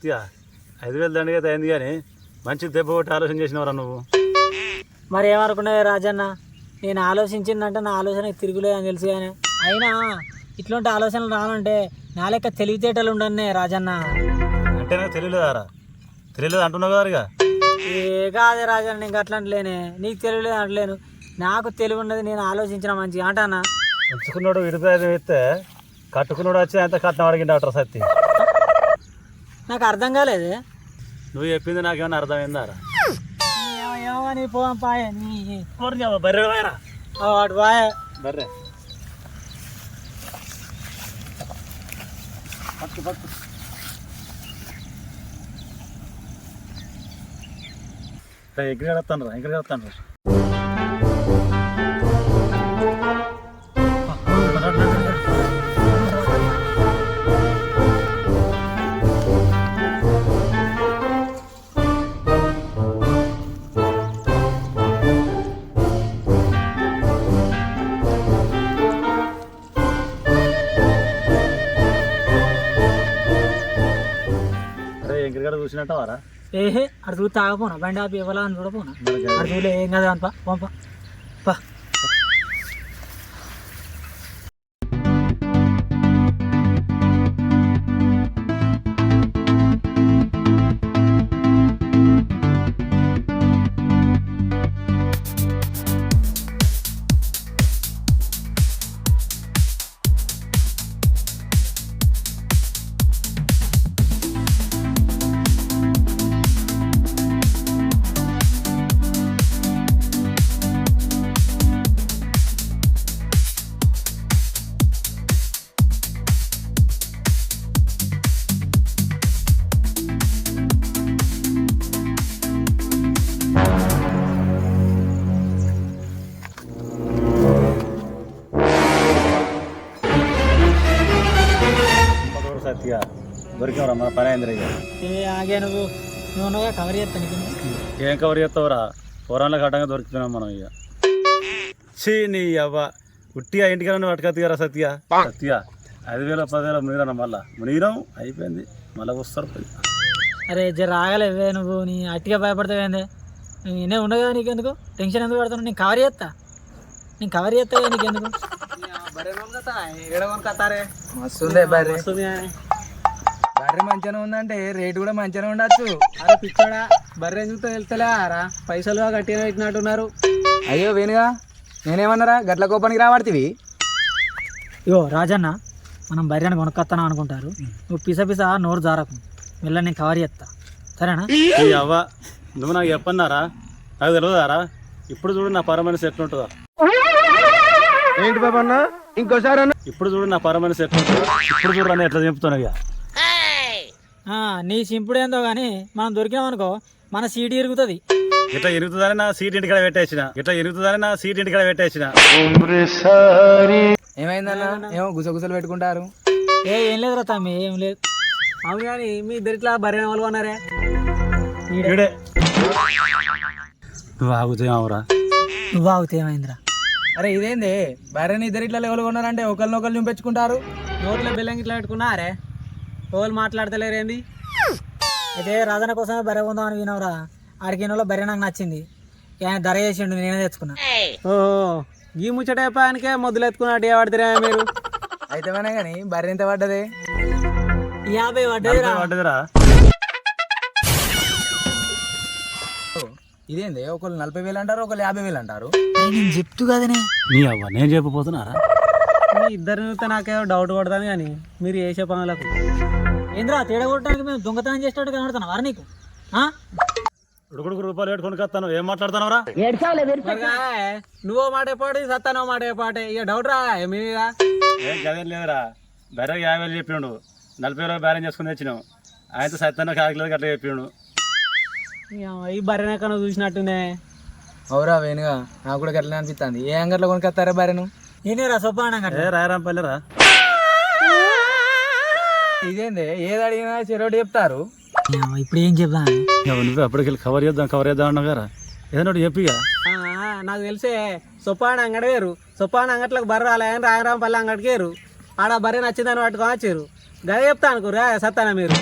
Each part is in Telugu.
సత్య ఐదు వేలు దండగా అయింది కానీ మంచి దెబ్బ కొట్టి ఆలోచన చేసినవరా నువ్వు? మరి ఏమనుకున్నావే రాజన్న? నేను ఆలోచించిందంటే నా ఆలోచన తిరుగులే అని తెలుసు కానీ. అయినా ఇట్లాంటి ఆలోచనలు రావాలంటే నా లెక్క తెలివితేటలు ఉండన్నే రాజన్న. అంటే నాకు తెలియలేదారా? తెలియలేదు అంటున్నావు కదా ఇక. ఏ కాదే రాజన్న నీకు అట్లా అంటలేనే నీకు తెలియలేదు అంటలేను నాకు తెలివి ఉన్నది నేను ఆలోచించిన మంచిగా. అంటానా? ఉంచుకున్నాడు విడుదల వేస్తే కట్టుకున్నాడు వచ్చి అంత కట్నం అడిగిండట సత్తి? నాకు అర్థం కాలేదే. నువ్వు చెప్పింది నాకేమన్నా అర్థమైందారా? ఏమో ఏమో నీ పోం పాయ నీ. బర్రె పోయరా? ఓ, అటు పాయ. బర్రె. పట్టు పట్టు. ఎక్కడ కడతాను రా ఎక్కడ కడతాను రా ఎంకరికాడ చూసినట్టవారా ఏహే అటు చూస్తే ఆగపోనా? బండి ఆపి ఇవ్వాలా అని చూడపోనా? అటు చూలే ఏం కదా అని పా పంప దొరికావరా మన పని అయింది ఇక ఏ ఆగే నువ్వు నువ్వు ఉన్నావుగా కవర్ చేస్తాను నీకు ఏం కవర్ చేస్తావురా పొరాలకు అడ్డంగా దొరికిపోయినాం మనం ఇక చీ నీ అవ్వ ఉట్టిగా ఇంటికి పట్టుకొద్దుగారా సత్య సత్య ఐదు వేల పదివేల మునిగిరా మళ్ళా మునిగిరాం అయిపోయింది మళ్ళీ వస్తారు. అరే జర ఆగలేవే నువ్వు నీ అట్టిగా భయపడతావేందే నేనే ఉండగా నీకెందుకు టెన్షన్ ఎందుకు పడతాను నేను కవర్ చేస్తా నేను కవర్ చేస్తా నీకెందుకు మస్తుందే బర్రె మంచిగానే ఉందంటే రేటు కూడా మంచిగానే ఉండొచ్చు. అరే పిచ్చాడా బర్రె చూస్తే వెళ్తలే రా పైసలు గట్టిగా పెట్టినట్టున్నారు. అయ్యో వేణుగా నేనేమన్నారా గట్ల కోపానికి రాబడుతుంది ఇగో రాజన్న మనం బర్రెని కొనుక్కొస్తాను అనుకుంటారు. నువ్వు పిస పిస నోరు జారకు. మెల్ల నేను కవర్ చేస్తా సరేనా? అవ్వ నువ్వు నాకు చెప్పన్నారా? నాకు తెలియదారా ఇప్పుడు చూడు నా పరమనిసి ఎట్లుంటుందా ఏంటి బాబా అన్న ఇంకోసారి అన్న. ఇప్పుడు చూడు నా పరమనిసి ఎట్లుంటుందా ఇప్పుడు చూడు అని ఎట్లా ఆ, నీ సింపుడు ఏందో కానీ మనం దొరికినాం అనుకో మన సీటు ఇరుగుతుంది. ఇట్లా ఇరుగుతుందని నా సీట్ ఇంటికాడ పెట్టేసిన. ఇట్లా ఇరుగుతుందని నా సీట్ ఇంటికాడ పెట్టేసిన. ఏమైందన్న? ఏమో గుసగుసలు పెట్టుకుంటారు. ఏ ఏం లేదురా తమ్మి ఏం లేదు. అవును కానీ మీ ఇద్దరిట్లా బర్రె వాళ్ళు అన్నారే ఈడే. నువ్వు ఆగుతావురా నువ్వు ఆగితే ఏమైందిరా? అరే ఇదేంది? బర్రెని ఇద్దరు ఇట్లా లెవెల్ కొన్నారంటే ఒకరినొకరు చూపించుకుంటారు నోట్లో బెల్లం ఇట్లా పెట్టుకున్నారే? ఎవరు మాట్లాడతలేరేంది? అయితే రాధన కోసమే బర్రె కొందాం అని వినవరా ఆడికి వాళ్ళ బర్రె నాకు నచ్చింది. ఆయన ధర చేసిండు నేనే తెచ్చుకున్నా. ఓ ఈ ముచ్చట చెప్పడానికే మొదలు ఎత్తుకున్నట్టు ఏ పడతారా మీరు? అయితే కానీ బర్రె ఎంత పడ్డది? యాభై పడ్డదిరా. పడ్డదిరా? ఇదేంది? ఒకళ్ళు నలభై వేలు అంటారు ఒకళ్ళు యాభై వేలు అంటారు. నేను చెప్తూ కదనే. నీ అవ్వ నేను చెప్పిపోతున్నారా మీ ఇద్దరు నాకేదో డౌట్ పడతాను కానీ మీరు చేసే పనులకు. ఏంద్రా తేడా కొట్టడానికి మేము దొంగతనం చేసేటట్టు కనబడుతున్నా వారు నీకు? ఆ? ఉడుకుడుకు రూపాయలు పెట్టుకొని కత్తాను. ఏం మాట్లాడుతున్నావురా? నువ్వో మాట పాటి సత్తానో మాట పాటే. ఇక డౌట్ రా మీ మీద ఏం గదేం లేదురా. బెర్ర యాభై వేలు చెప్పిండు నలభై వేలు బ్యాలెన్స్ చేసుకుని తెచ్చినావు ఆయనతో సత్తాను కాకిలేదు అట్లా చెప్పిండు ఇక ఈ బర్రెన కన్నా చూసినట్టునే. అవురా వేణుగా నాకు కూడా గట్లనే అనిపిస్తుంది ఏ అంగట్లో కొనుక్కొస్తారా బర్రెను? నేనేరా సొప్పానం ఏ రాయరాంపల్లిరా? ఇదేంది? ఏది అడిగినా చెరోటి చెప్తారు. ఇప్పుడు ఏం చెప్దా? నువ్వు అప్పటికెళ్ళి కవర్ చేద్దాం కవర్ చేద్దాం అన్నావు కదా. ఏదైనా ఒకటి చెప్పు ఇక. ఆ, నాకు తెలిసే సొప్పాన అంగడి వేరు సొప్పాన అంగట్లకు బర్రె రాలే అని రాయరాంపల్లి అంగడికి వేరు ఆడ బర్రె నచ్చిందని పట్టుకొని వచ్చారు. గదే చెప్తా అనుకోరా సత్తానా మీరు?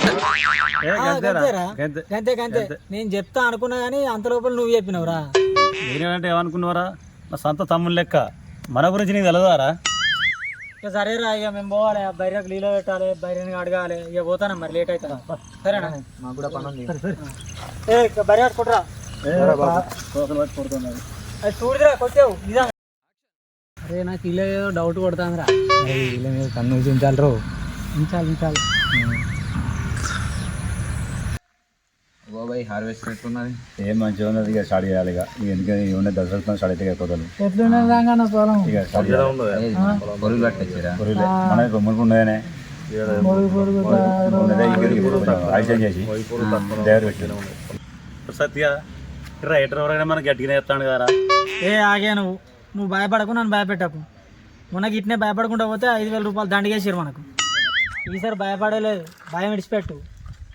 గంతే. గంతే నేను చెప్తా అనుకున్నా కానీ అంత లోపల నువ్వు చెప్పినవురా. నేనేమంటే ఏమనుకున్నావరా? నా సొంత తమ్ముని లెక్క. మన గురించి నీకు తెలదారా ఇక సరేరా ఇక మేము పోవాలి బైరకు నీళ్ళు పెట్టాలి బైరని అడగాలి ఇక పోతాను మరి లేట్ అవుతుందా? సరేనా? మాకు కూడా పని ఉంది. ఏ ఇక బరి కొట్టురా అది చూడదురా కొట్టావు ఇదా. అరే నాకు ఇలా ఏదో డౌట్ కొడుతుందిరా. వీళ్ళ మీద కన్ను ఉంచాలరు ఇంచాలి ఇంచాలి బాబాయ్ హార్వెస్ట్ ఎట్లున్నది? ఏం మంచిగా ఉన్నది ఇక స్టార్ట్ చేయాలి ఇక. ఉన్న దసరా స్టార్ట్ అయితే ఎట్లున్నది పొలం? ఇక స్టార్ట్ చేయాలి. పొరుగులే. మన కొమ్ములకు చేసి. దగ్గర పెట్టాను సత్య రైటర్ ఎవరైనా మనకి గట్టిగా చెప్తాను కదా ఏ ఆగే నువ్వు. నువ్వు భయపడకు నన్ను భయపెట్టకు. మొన్నకి ఇట్నే భయపడకుండా పోతే ఐదు వేల రూపాయలు దండగేసారు మనకు. ఈసారి భయపడలేదు. భయం విడిచిపెట్టు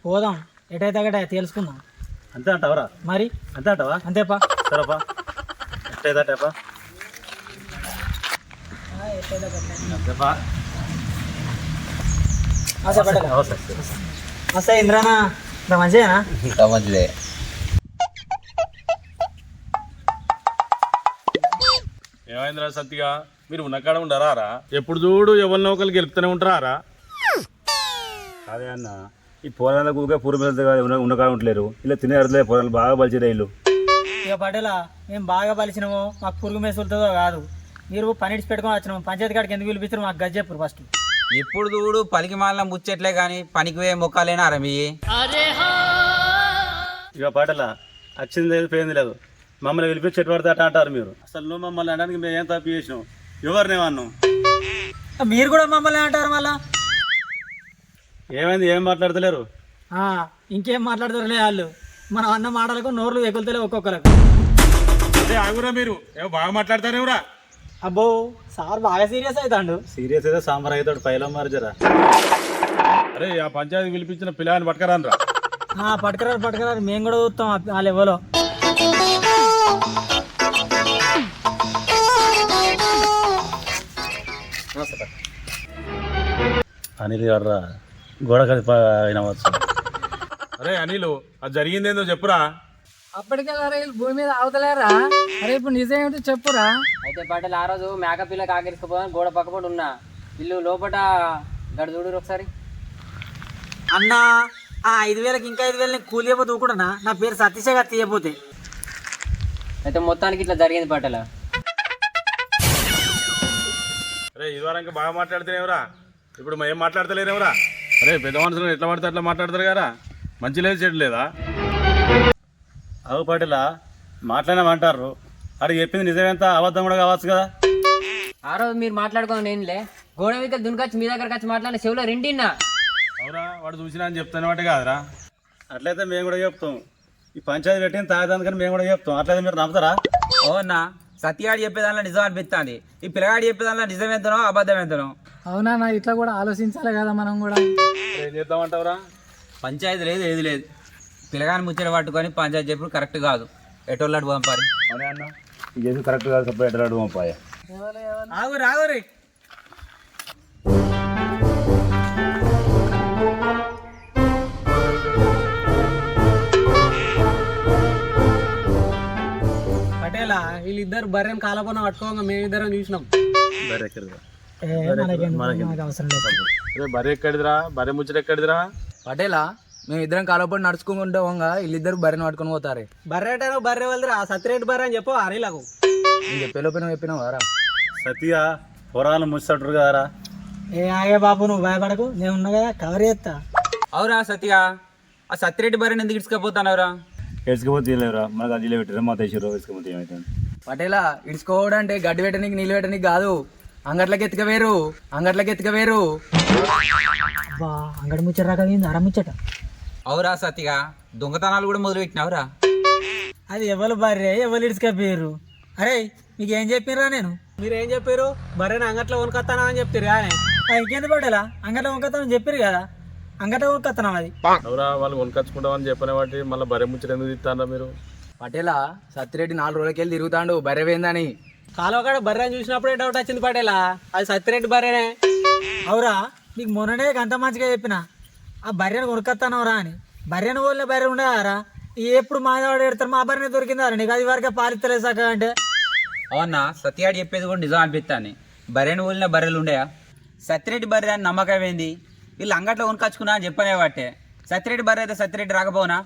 పోదాం. ఎటైతే అక్కడ తెలుసుకుందాం. అంతే అంటావరా? మరి? అంతే అంటావా? అంతేపా. సరేపా. ఎట్టయితేపా అంతేపా వస్తాయి ఇంద్రానా? ఇంత మంచిదేనా? మంచిదే. ఏమైందిరా సత్తిగా? మీరు ఉన్న కాడ ఉండరారా? ఎప్పుడు చూడు ఎవరినో ఒకరు గెలుపుతూనే ఉంటారా అదే అన్న. ఈ పోరాళ్ళకు ఊరికే పూర్వ ఉండలేరు ఇలా తినే అర్థలే పోరాలు బాగా బలిచిరే ఇల్లు. ఇక పటేలా మేము బాగా పలిచినామో మాకు పురుగు మేసులతో కాదు. మీరు పని ఇడిచి పెట్టుకొని వచ్చినాము. పంచాయతీ కాడికి ఎందుకు పిలిపిస్తారు? మాకు గజ్జెప్పుడు ఫస్ట్. ఎప్పుడు చూడు పలికి మాలిన ముచ్చట్లే కానీ పనికి పోయే మొక్కలేనా రమి? ఇక పాటల వచ్చింది లేదు పోయింది లేదు. మమ్మల్ని పిలిపించి చెట్టు పడితే అట్ట అంటారు మీరు. అసలు నువ్వు మమ్మల్ని అనడానికి మేము ఏం తప్పు చేసినాం? ఎవరినేమన్నాం మీరు కూడా మమ్మల్ని అంటారు మళ్ళా. ఏమైంది? ఏం మాట్లాడతలేరు? ఆ, ఇంకేం మాట్లాడతారులే వాళ్ళు. మనం అన్న మాటలకు నోర్లు ఎగులుతలే ఒక్కొక్కరికి అదే ఆగురా మీరు. ఏమో బాగా మాట్లాడతారేమరా అబ్బో సార్ బాగా సీరియస్ అవుతాడు సీరియస్ అయితే సాంబార్ అవుతాడు పైలో మార్జరా. అరే ఆ పంచాయతీ పిలిపించిన పిల్లని పట్టుకరానరా. ఆ, పట్టుకురారు పట్టుకురారు. మేము కూడా చూస్తాం ఆ- వాళ్ళు ఎవరో అనిల్ గారు గోడ కలిపి అయినవచ్చు అరే అనిలు అది జరిగిందేందో చెప్పురా. అప్పటికెళ్ళా భూమి మీద అవతలేరా అరే ఇప్పుడు నిజం ఏమిటో చెప్పురా. అయితే పటేల్ ఆ రోజు మేక పిల్ల కాకిరిసుకుపోదాం గోడ పక్కపడి ఉన్నా. ఇల్లు లోపట గడు చూడు ఒకసారి. అన్న ఆ ఐదు వేలకి ఇంకా ఐదు వేలు కూలి అయిపోతే ఊకుడనా నా పేరు సతీష్ గారు తీయపోతే అయితే మొత్తానికి ఇట్లా జరిగింది పటేల. అరే ఇదివరకు బాగా మాట్లాడితేనేవరా ఇప్పుడు ఏం మాట్లాడతలేరేవరా అరే పెద్ద మనుషులు ఎట్లా పడితే అట్లా మాట్లాడతారు కదా మంచి లేదు చెడు లేదా? అవు పాటిలా మాట్లాడినామంటారు అడిగి చెప్పింది నిజమేంత? అబద్ధం కూడా కావచ్చు కదా. ఆ రోజు మీరు మాట్లాడుకోండి నేనులే గోడ మీద దునికొచ్చి మీ దగ్గరకు వచ్చి మాట్లాడిన చెవులో రెండిన్నా. అవురా వాడు చూసినా అని చెప్తానే వాటే కాదురా. అట్లయితే మేము కూడా చెప్తాం. ఈ పంచాయతీ పెట్టిన తాగదానికని మేము కూడా చెప్తాం. అట్లయితే మీరు నమ్ముతారా? అవునా సత్యగాడు చెప్పేదానిలో నిజం అనిపిస్తుంది ఈ పిల్లగాడు చెప్పేదానిలో నిజం ఎంతనో అబద్ధం ఎంతనో. అవునా నా ఇట్లా కూడా ఆలోచించాలి కదా మనం కూడా. ఏం చేద్దామంటావురా? పంచాయతీ లేదు ఏది లేదు. పిల్లగాని ముచ్చట పట్టుకొని పంచాయతీ చెప్పుడు కరెక్ట్ కాదు. ఎటోళ్ళాడు పంపాలి. అదే అన్న? ఇది చేసి కరెక్ట్ కాదు సపరేట్ రాడు పంపాయ ఆగురి ఆగురి పటేలా వీళ్ళిద్దరు బర్రెని కాలపన పట్టుకోగా మేమిద్దరం చూసినాం. మనకి అవసరం లేదు. అరే బర్రె ఎక్కడిదిరా? బర్రె ముచ్చట ఎక్కడిదిరా? పటేలా మేము ఇద్దరం కాలపడి నడుచుకుంటూ పోగా వీళ్ళిద్దరు బర్రెని పట్టుకొని పోతారు. బర్రె అంటే బర్రె వెళ్తారు ఆ సత్యరెడ్డి బర్రె అని చెప్పు అనిలకు నేను చెప్పేలోపే చెప్పినావు వారా సత్య పొరాలు ముచ్చటరు కదరా ఏ ఆగే బాబు నువ్వు భయపడకు నేను ఉన్నా కదా కవర్ చేస్తా. అవురా సత్యగా ఆ సత్యరెడ్డి బర్రెని ఎందుకు ఇడుచుకపోతానవరా తీయలేవురా మనకు అది పెట్టారు మా ఏమవుతుంది పటేలా ఇడుచుకోవడం అంటే గడ్డి పెట్టనికి నీళ్ళు పెట్టనికి కాదు. అంగట్లకి ఎత్తుకవేరు అంగట్లకి ఎత్తుకవేరు అబ్బా అంగడి ముచ్చట రకం అర ముచ్చట. అవురా సత్యగా దొంగతనాలు కూడా మొదలు పెట్టినావురా అది ఎవరు భార్య ఎవరు ఇడుచుకపోయారు అరే మీకు ఏం చెప్పిర్రా నేను? మీరు ఏం చెప్పారు బర్రెని అంగట్లో వనుకొస్తానా అని చెప్తారు కానీ. ఇంకేంది పడేలా అంగట వంకతనం చెప్పారు కదా. అంగట వంకతనం అది? అవురా వాళ్ళు కొనుకొచ్చుకుంటామని చెప్పిన వాటి మళ్ళీ బర్రె ముచ్చట ఎందుకు తిస్తారా మీరు? పటేలా సత్యరెడ్డి నాలుగు రోజులకెళ్ళి తిరుగుతాండు బర్రె పోయిందని. కాలువ కాడ బర్రెని చూసినప్పుడే డౌట్ వచ్చింది పటేలా. అది సత్యరెడ్డి బర్రెనే. అవురా నీకు మొన్ననే అంత మంచిగా చెప్పిన. ఆ బర్రెను కొనుక్కొస్తానవరా అని. బర్రెను కోళ్ళ బర్రె ఉండదారా? ఎప్పుడు మాదేవాడు ఎడతారు మా బర్రెనే దొరికిందారా నీకు? అది వరకే పాలిస్తలేదు సక్క అంటే. అవునా? సత్యాడు చెప్పేది కూడా నిజం అనిపిస్తాను బర్రెని ఊళ్ళో బర్రెలు ఉండయా? సత్యరెడ్డి బర్రె అని నమ్మకం ఏంది? వీళ్ళు అంగట్లో కొనుకొచ్చుకున్నా అని చెప్పనే వాటే సత్యరెడ్డి బర్రె అయితే సత్యరెడ్డి రాకపోనా?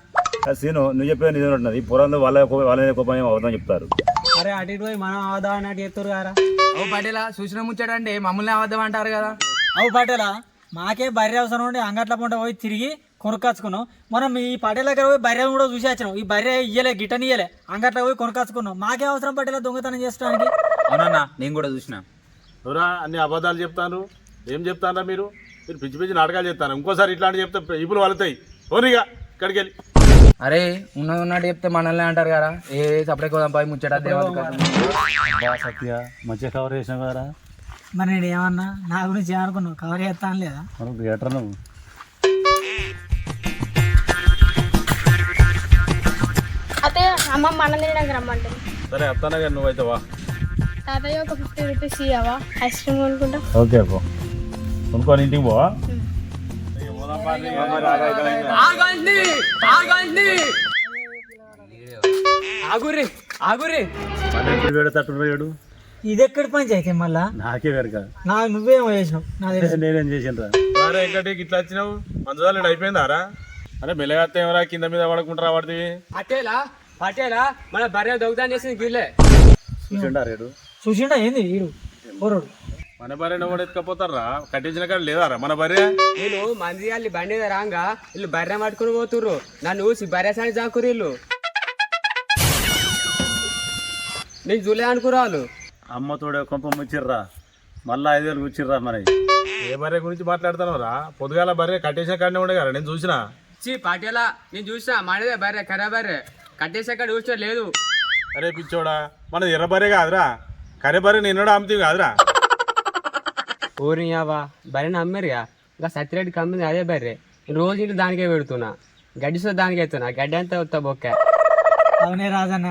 సీను నువ్వు చెప్పేది నిజం ఉంటున్నది పురాణంలో వాళ్ళ వాళ్ళ మీద కోపం అవుతామని చెప్తారు. అరే అటు ఇటు పోయి మనం అవదా అన్నట్టు చెప్తారు కదా. ఓ పటేలా సూచన ముచ్చాడండి మమ్మల్ని అబద్ధం అంటారు కదా. అవు పటేలా మాకే బర్రె అవసరం ఉండి అంగట్ల పంట పోయి తిరిగి కొనుక్కొచ్చుకున్నాం. మనం ఈ పటేల దగ్గర పోయి బర్రెను కూడా చూసి వచ్చినాం. ఈ బర్రె ఇయ్యలే గిట్టని ఇయ్యలే అంగట్ల పోయి కొనుక్కొచ్చుకున్నాం. మాకే అవసరం పటేలా దొంగతనం చేసుకోవడానికి అవునన్నా నేను కూడా చూసిన. ఎవరా అన్ని అబద్ధాలు చెప్తాను ఏం చెప్తారా మీరు? మీరు పిచ్చి పిచ్చి నాటకాలు చెప్తాను ఇంకోసారి ఇట్లాంటి చెప్తే ఇప్పుడు వలుతాయి పోనీగా ఇక్కడికి వెళ్ళి. అరే ఉన్నది ఉన్నట్టు చెప్తే మనల్ని అంటారు కదా. ఏ సపరేట్ కోదాం పై ముచ్చట దేవత బా సత్య మంచిగా కవర్ చేసినావు కదరా మరి నేను ఏమన్నా? నా గురించి ఏమనుకున్నావు? కవర్ చేస్తాను లేదా? మనం థియేటర్ నువ్వు. అత్తయ్య అమ్మమ్మ అన్నం తినడానికి రమ్మంటుంది. సరే అత్తానా కానీ నువ్వైతే వా. తాతయ్య ఒక ఫిఫ్టీ రూపీస్ ఇవ్వవా ఐస్ క్రీమ్ కొనుక్కుంటా. ఓకే పో. కొనుక్కొని ఇంటికి పోవా? ఆగురి ఆగురి ఎప్పుడు వేడు తట్టు వేడు ఇది ఎక్కడి పంచాయితీ మళ్ళా నాకే వెరక నాకు నువ్వేమో చేసినావు నా తెలుసు నేనేం చేసిండ్రా అరే ఇంకటి ఇట్లా వచ్చినావు మంచుదాలు అయిపోయిందారా అరే మెల్లగత్తే ఎవరా కింద మీద పడకుంటారా పడితే పటేలా పటేలా మన భార్య దొంగతనం చేసింది గిల్లే చూసిండా రేడు చూసిండా ఏంది వీడు పోరోడు మన భార్య ఎవడు ఎత్తుకపోతారా కట్టించిన కాడ లేదారా మన భార్య నేను మంది వాళ్ళు బండి రాగా వీళ్ళు బర్రె పట్టుకుని పోతుర్రు. నన్ను ఊసి బర్రె సాని చాకురు వీళ్ళు. నేను చూలే అనుకురా వాళ్ళు. అమ్మ తోడే కొంప ముచ్చిర్రా. మళ్ళా ఐదు వేలు కూర్చిర్రా మరి. ఏ భార్య గురించి మాట్లాడుతున్నావురా? పొద్దుగాల భార్య కట్టేసిన కాడనే ఉండే కదా నేను చూసినా. చి పటేలా నేను చూసినా. మనదే బర్రె ఖరా బర్రె. కట్టేసాక చూసినా లేదు. అరే పిచ్చోడా మనది ఎర్ర భార్య కాదురా. కర్రె భార్య నిన్నడా అమ్ముతీవి కాదురా. ఊరి యావా బర్రెని అమ్మారుగా? ఇంకా సత్యరెడ్డి కమ్మింది అదే బర్రె. రోజు ఇంటి దానికే పెడుతున్నా. గడ్డి సో దానికే ఎత్తున్నా. గడ్డి అంతా వస్తా బొక్క. అవునే రాజన్న.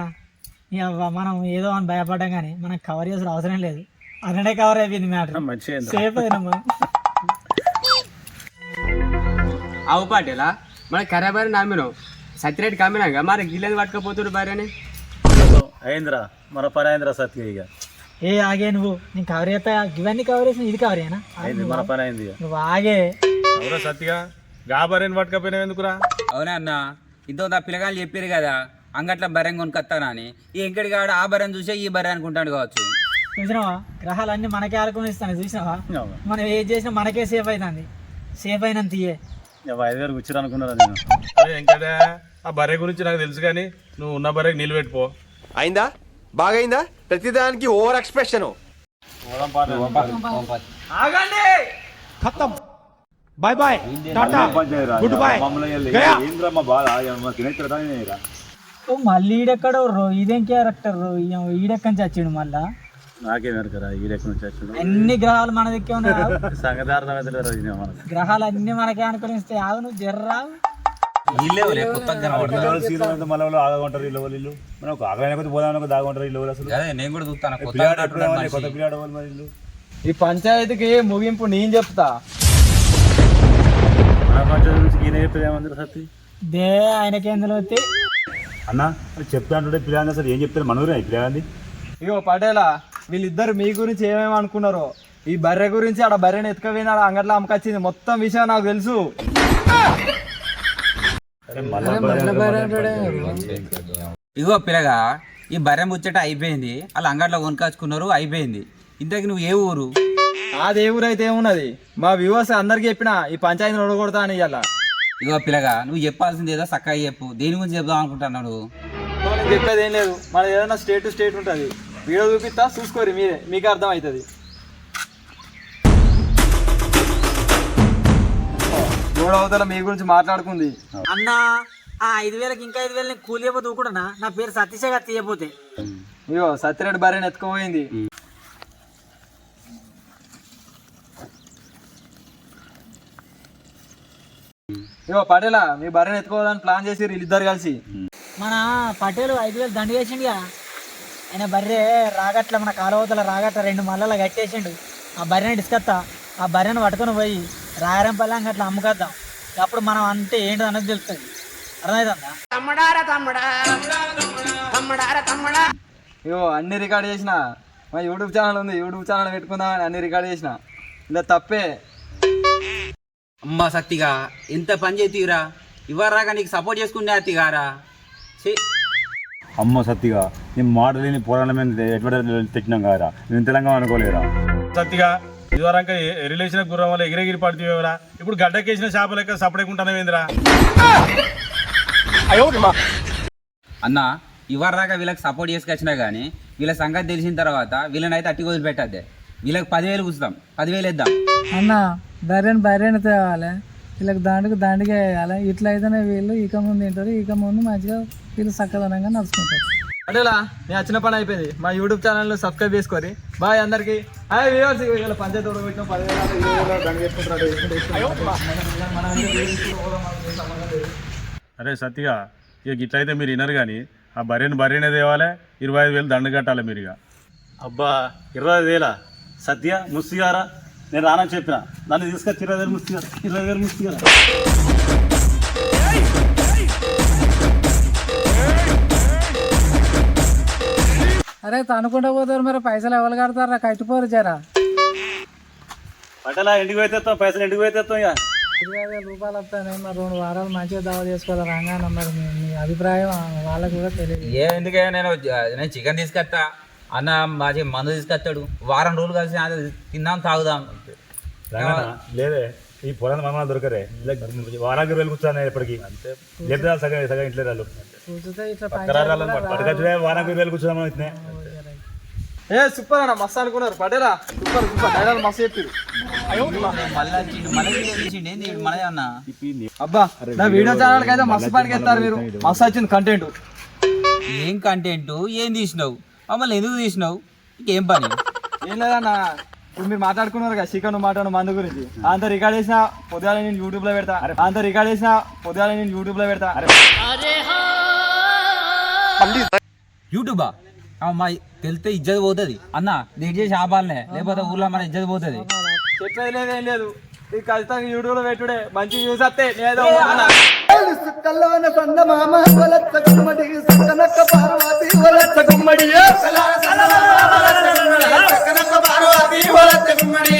మనం ఏదో అని భయపడ్డాం కానీ మనకు కవర్ చేసిన అవసరం లేదు. అన్నడే కవర్ అయిపోయింది మ్యాటర్. సేఫ్ అయినా మనం అవు పాటేలా? మన కర్ర బర్రెని నమ్మినాం. సత్యరెడ్డి కమ్మినాక మరి గిల్లెని పట్టుకపోతుడు బర్రెని? అయిందిరా మన పని అయిందిరా సత్య ఇక. ఏ ఆగే నువ్వు. నేను కవర్ చేస్తా. ఇవన్నీ కవర్ చేసిన ఇది కవర్ అయినా అయింది మన పని అయింది ఇక. నువ్వు ఆగే. అవురా సత్తిగా? గా భార్యని పట్టుకపోయినావు ఎందుకురా? అవునా అన్న? ఇంత ఆ పిల్లగాళ్ళు చెప్పారు కదా అంగట్లో బర్రెని కొనుకొస్తానా అని. ఈ ఎంకడి కాడ ఆ బర్రెని చూసే ఈ బర్రె అనుకుంటాడు కావచ్చు. చూసినావా? గ్రహాలన్నీ మనకే ఆడుకొని ఇస్తాను చూసినావా? మనం ఏది చేసినా మనకే సేఫ్ అవుతుంది సేఫ్ అయినంత తీయే ఇక ఐదు నేను? ఇంకటే ఆ బర్రె గురించి నాకు తెలుసు కానీ నువ్వు ఉన్న బర్రెకి నీళ్ళు పెట్టుకో. అయిందా? బాగైందా? ప్రతిదానికి ఓవర్ ఎక్స్ప్రెషన్. ఓ మళ్ళీ ఈడెక్కడ రో ఇదేం క్యారెక్టర్ రో? ఈడెక్కడి నుంచి వచ్చిండు మళ్ళా? నుంచి వచ్చిండు అన్ని గ్రహాలు మన దిక్కే ఉన్నాయి? గ్రహాలు అన్ని మనకే. అనుకుని ఇస్తే ఆగు నువ్వు జర్రా. వీళ్ళే కొత్తగా కనబడతారు. సీజన్ అంతా మళ్ళీ వాళ్ళు ఆగకుంటారు ఇల్లు వాళ్ళు ఇల్లు మనం ఒక ఆగలేని కొద్ది పోదామని కొద్ది ఆగుంటారు ఇల్లు వాళ్ళు అసలు? అదే నేను కూడా చూస్తాను. కొత్త పిల్లాడు మరి ఇల్లు ఈ పంచాయతీకి ముగింపు నేను చెప్తా. మన పంచాయతీ నుంచి ఈయన చెప్పేది ఏమంటారు సత్తి? దే ఆయనకేందులో వస్తే అన్న అంటుంటే పిల్లాడి అసలు ఏం చెప్తారు? మనూరే పిల్లాడి ఇగో పటేలా వీళ్ళిద్దరు మీ గురించి ఏమేమి అనుకున్నారో ఈ బర్రె గురించి ఆడ బర్రెని ఎత్తుకపోయినా అంగట్లో అమ్మకొచ్చింది మొత్తం విషయం నాకు తెలుసు. ఇగో పిల్లగా ఈ బర్రె ముచ్చట అయిపోయింది. వాళ్ళు అంగట్లో కొనుకొచ్చుకున్నారు అయిపోయింది. ఇంతకి నువ్వు ఏ ఊరు? ఆ దేవురైతే ఏమున్నది? మా వ్యూవర్స్ అందరికి చెప్పిన ఈ పంచాయతీని ఒడగొడతా అని ఇవాళ ఇగో పిల్లగా నువ్వు చెప్పాల్సింది ఏదో చక్కగా చెప్పు. దేని గురించి చెప్దాం నేను చెప్పేది ఏం లేదు. మన ఏదైనా స్టేట్ టు స్టేట్ ఉంటుంది. వీడియో చూపిస్తా చూసుకోరు మీరే. మీకు అర్థం అవుతుంది అవతల మీ గురించి మాట్లాడుకుంది. అన్న ఆ ఐదు వేలకి ఇంకా ఐదు వేలు కూలి అయిపోతే కూడా నా పేరు సతీష్ గారు తీయపోతే ఇగో సత్యరెడ్డి భార్యని ఎత్తుకుపోయింది. ఇగో పటేలా మీ భార్యని ఎత్తుకోవాలని ప్లాన్ చేసి వీళ్ళిద్దరు కలిసి. మన పటేలు ఐదు వేలు దండ వేసిండుగా ఆయన బర్రె రాగట్ల మన కాలువతల రాగట్ల రెండు మల్లల కట్టేసిండు. ఆ బర్రెని డిస్కత్తా ఆ బర్రెను పట్టుకొని పోయి రాయరంపల్లి అంగ అట్లా అమ్ముకొద్దాం. అప్పుడు మనం అంటే ఏంటో అన్నది తెలుస్తుంది. అర్థమవుతుందా ఇగో అన్ని రికార్డ్ చేసిన. మా యూట్యూబ్ ఛానల్ ఉంది యూట్యూబ్ ఛానల్ పెట్టుకుందామని అన్ని రికార్డ్ చేసిన. ఇలా తప్పే. అమ్మ సత్తిగా ఎంత పని చేతిరా ఇవ్వరాగా నీకు సపోర్ట్ చేసుకునే అత్తిగారా అమ్మ సత్తిగా నేను మాట లేని పోరాటం ఎటువంటి తెచ్చినాం కారా నేను తెలంగాణ అనుకోలేరా సత్తిగా ఇదివరకు రిలేషన్ గుర్రం వల్ల ఎగిరెగిరి పడుతుందిరా ఇప్పుడు గడ్డకేసిన చేప లెక్క సపడేకుంటానేంద్రా అన్న ఇవ్వరాగా వీళ్ళకి సపోర్ట్ చేసుకొచ్చినా కానీ వీళ్ళ సంగతి తెలిసిన తర్వాత వీళ్ళనైతే అట్టి వదిలిపెట్టద్దే వీళ్ళకి పదివేలు కూర్చుతాం పదివేలు వేద్దాం అన్న బర్రెని బర్రెని తేవాలి. వీళ్ళకి దాండుకు దాండిగా వేయాలి. ఇట్లా అయితేనే వీళ్ళు ఇక ముందు తింటారు. ఇక ముందు మంచిగా వీళ్ళు చక్కదనంగా నడుచుకుంటారు. అదేలా నేను వచ్చిన పని అయిపోయింది. మా యూట్యూబ్ ఛానల్ సబ్స్క్రైబ్ చేసుకోరి బాయ్ అందరికి. హాయ్ వ్యూవర్స్ వీళ్ళ పంచాయతీ చేసుకుంటారు అరే సత్తిగా ఇక ఇట్లయితే మీరు వినరు కానీ ఆ బర్రెని బర్రెనే తేవాలి ఇరవై ఐదు వేలు దండ కట్టాలి మీరు ఇక అబ్బా ఇరవై ఐదు వేల? సత్య ముస్తిగారా? నేను రానని చెప్పిన. నన్ను తీసుకొచ్చి ఇరవై వేలు ముస్తిగారా ఇరవై వేలు ముస్తిగారా అరే తనుకుంటా పోతారు మరి పైసలు ఎవరు కడతారా కట్టుకోరు జరా. పట్టలా ఇంటికి పోతేస్తాం పైసలు ఇంటికి పోతేస్తాం ఇక. ఇరవై వేల రూపాయలు వస్తాయి మరి రెండు వారాలు మంచిగా దావా చేసుకోవాలి రాగానే మరి మీ మీ అభిప్రాయం వాళ్ళకు కూడా తెలియదు. ఏ ఎందుకే? నేను నేను చికెన్ తీసుకొస్తా. అన్న మాది మందు తీసుకొస్తాడు. వారం రోజులు కలిసి అది తిందాం తాగుదాం. లేదే. ఈ పొలం మన దొరకరే. వారానికి వేలు కూర్చొని ఎప్పటికి లేదా సగం సగం ఇంట్లో వాళ్ళు కూర్చుంటే ఇట్లా పట్టుకొచ్చే వారానికి వేలు కూర్చోదాం ఇట్నే. ఏ సూపర్ అన్న మస్తు అనుకున్నారు. పటేలా సూపర్ సూపర్. డైలాగ్ మస్తు చెప్పారు. అబ్బా నా వీడియో ఛానల్ అయితే మస్తు పనికి ఎత్తారు మీరు. మస్తు వచ్చింది కంటెంట్ ఏం కంటెంట్ ఏం తీసినావు? మమ్మల్ని ఎందుకు తీసినావు? ఇంకేం పని? ఏం లేదన్న ఇప్పుడు మీరు మాట్లాడుకున్నారు కదా చికెన్ మటన్ మందు గురించి. అంత రికార్డ్ చేసిన పొద్దుగాల నేను యూట్యూబ్లో పెడతా. అంత రికార్డ్ చేసిన పొద్దుగాల నేను యూట్యూబ్లో పెడతా. యూట్యూబా అమ్మా తెలితే ఇజ్జత్ పోతుంది. అన్న నీకు చేసి ఆపాలనే. లేకపోతే ఊర్లో మన ఇజ్జత్ పోతుంది. చెప్పేది లేదు లేదు. ఇది ఖచ్చితంగా యూట్యూబ్లో పెట్టుడే మంచి న్యూస్ అత్తే నేదో కల్లాన సన్న వలత్త గుమ్మడి. పార్వతి వలత్త గుమ్మడి. వలత్త గుమ్మడి. పార్వతి వలత్త గుమ్మడి.